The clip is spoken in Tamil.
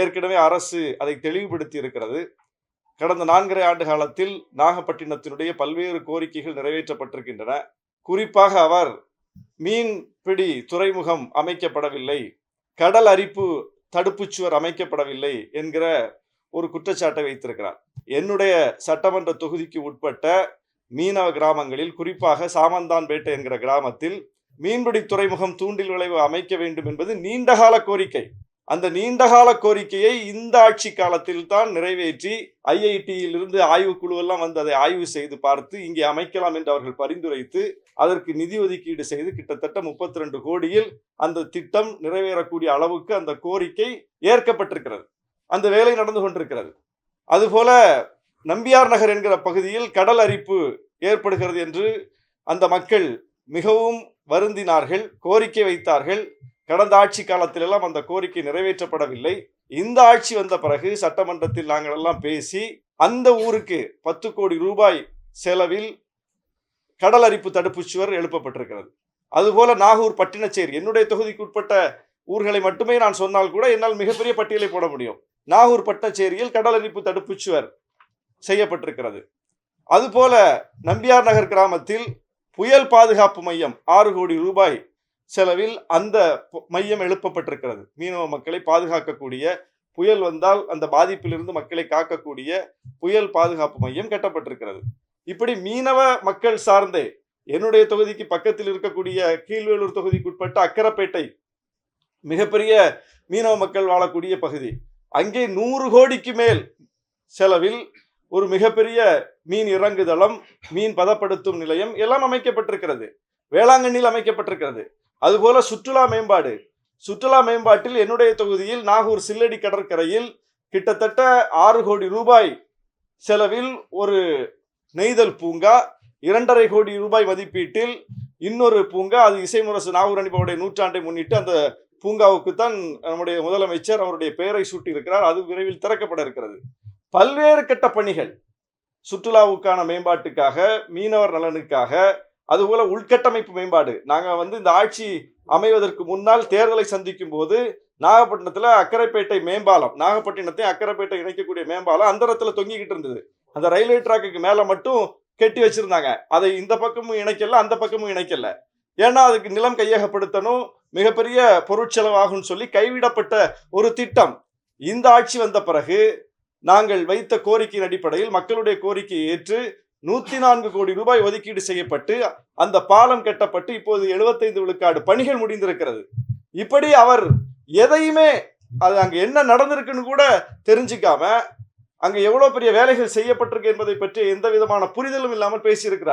ஏற்கனவே அரசு அதை தெளிவுபடுத்தி இருக்கிறது கடந்த நான்கரை ஆண்டு காலத்தில் நாகப்பட்டினத்தினுடைய பல்வேறு கோரிக்கைகள் நிறைவேற்றப்பட்டிருக்கின்றன. குறிப்பாக அவர் மீன்பிடி துறைமுகம் அமைக்கப்படவில்லை கடல் அரிப்பு தடுப்புச் சுவர் அமைக்கப்படவில்லை என்கிற ஒரு குற்றச்சாட்டை வைத்திருக்கிறார். என்னுடைய சட்டமன்ற தொகுதிக்கு உட்பட்ட மீனவ கிராமங்களில் குறிப்பாக சாமந்தான்பேட்டை என்கிற கிராமத்தில் மீன்பிடி துறைமுகம் தூண்டில் விளைவு அமைக்க வேண்டும் என்பது நீண்டகால கோரிக்கை. அந்த நீண்டகால கோரிக்கையை இந்த ஆட்சி காலத்தில் தான் நிறைவேற்றி ஐஐடியில் இருந்து வந்து அதை ஆய்வு செய்து பார்த்து இங்கே அமைக்கலாம் என்று அவர்கள் பரிந்துரைத்து அதற்கு நிதி ஒதுக்கீடு செய்து கிட்டத்தட்ட முப்பத்தி ரெண்டு கோடியில் அந்த திட்டம் நிறைவேறக்கூடிய அளவுக்கு அந்த கோரிக்கை ஏற்கப்பட்டிருக்கிறது. அந்த வேலை நடந்து கொண்டிருக்கிறது. அதுபோல நம்பியார் நகர் என்கிற பகுதியில் கடல் அரிப்பு ஏற்படுகிறது என்று அந்த மக்கள் மிகவும் வருந்தினார்கள் கோரிக்கை வைத்தார்கள். கடந்த ஆட்சி காலத்திலெல்லாம் அந்த கோரிக்கை நிறைவேற்றப்படவில்லை. இந்த ஆட்சி வந்த பிறகு சட்டமன்றத்தில் நாங்கள் எல்லாம் பேசி அந்த ஊருக்கு பத்து கோடி ரூபாய் செலவில் கடல் அரிப்பு தடுப்புச் சுவர் எழுப்பப்பட்டிருக்கிறது. அதுபோல நாகூர் பட்டினச்சேரி என்னுடைய தொகுதிக்கு உட்பட்ட ஊர்களை மட்டுமே நான் சொன்னால் கூட என்னால் மிகப்பெரிய பட்டியலை போட முடியும். நாகூர் பட்டச்சேரியில் கடல் அரிப்பு தடுப்புச் சுவர் செய்யப்பட்டிருக்கிறது. அதுபோல நம்பியார் நகர் கிராமத்தில் புயல் பாதுகாப்பு மையம் ஆறு கோடி ரூபாய் செலவில் அந்த மையம் எழுப்பப்பட்டிருக்கிறது. மீனவ மக்களை பாதுகாக்கக்கூடிய புயல் வந்தால் அந்த பாதிப்பிலிருந்து மக்களை காக்கக்கூடிய புயல் பாதுகாப்பு மையம் கட்டப்பட்டிருக்கிறது. இப்படி மீனவ மக்கள் சார்ந்தே என்னுடைய தொகுதிக்கு பக்கத்தில் இருக்கக்கூடிய கீழ்வேலூர் தொகுதிக்குட்பட்ட அக்கரப்பேட்டை மிகப்பெரிய மீனவ மக்கள் வாழக்கூடிய பகுதி அங்கே நூறு கோடிக்கு மேல் செலவில் ஒரு மிகப்பெரிய மீன் இறங்குதளம் மீன் பதப்படுத்தும் நிலையம் எல்லாம் அமைக்கப்பட்டிருக்கிறது. வேளாங்கண்ணியில் அமைக்கப்பட்டிருக்கிறது. அதுபோல சுற்றுலா மேம்பாடு. சுற்றுலா மேம்பாட்டில் என்னுடைய தொகுதியில் நாகூர் சில்லடி கடற்கரையில் கிட்டத்தட்ட ஆறு கோடி ரூபாய் செலவில் ஒரு நெய்தல் பூங்கா இரண்டரை கோடி ரூபாய் மதிப்பீட்டில் இன்னொரு பூங்கா அது இசைமுரசு நாகூர் அணிபாவுடைய நூற்றாண்டை முன்னிட்டு அந்த பூங்காவுக்கு தான் நம்முடைய முதலமைச்சர் அவருடைய பெயரை சூட்டியிருக்கிறார். அது விரைவில் திறக்கப்பட இருக்கிறது. பல்வேறு கட்ட பணிகள் சுற்றுலாவுக்கான மேம்பாட்டுக்காக மீனவர் நலனுக்காக அதுபோல உள்கட்டமைப்பு மேம்பாடு. நாங்கள் வந்து இந்த ஆட்சி அமைவதற்கு முன்னால் தேர்தலை சந்திக்கும் போது நாகப்பட்டினத்தில் அக்கரைப்பேட்டை மேம்பாலம் நாகப்பட்டினத்தை அக்கரைப்பேட்டை இணைக்கக்கூடிய மேம்பாலம் அந்தரத்தில் தொங்கிக்கிட்டு இருந்தது. அந்த ரயில்வே டிராக்குக்கு மேலே மட்டும் கட்டி வச்சிருந்தாங்க. அதை இந்த பக்கமும் இணைக்கல அந்த பக்கமும் இணைக்கல. ஏன்னா அதுக்கு நிலம் கையகப்படுத்தணும் மிகப்பெரிய பொருட்செலவாகும்னு சொல்லி கைவிடப்பட்ட ஒரு திட்டம். இந்த ஆட்சி வந்த பிறகு நாங்கள் வைத்த கோரிக்கையின் அடிப்படையில் மக்களுடைய கோரிக்கையை ஏற்று நூத்தி நான்கு கோடி ரூபாய் ஒதுக்கீடு செய்யப்பட்டு அந்த பாலம் கட்டப்பட்டு இப்போது 75 விழுக்காடு பணிகள் முடிந்திருக்கிறது. இப்படி அவர் எதையுமே அது அங்கே என்ன நடந்திருக்குன்னு கூட தெரிஞ்சுக்காம அங்கே எவ்வளவு பெரிய வேலைகள் செய்யப்பட்டிருக்கு என்பதை பற்றி எந்த விதமான புரிதலும் இல்லாமல் பேசியிருக்கிறார்.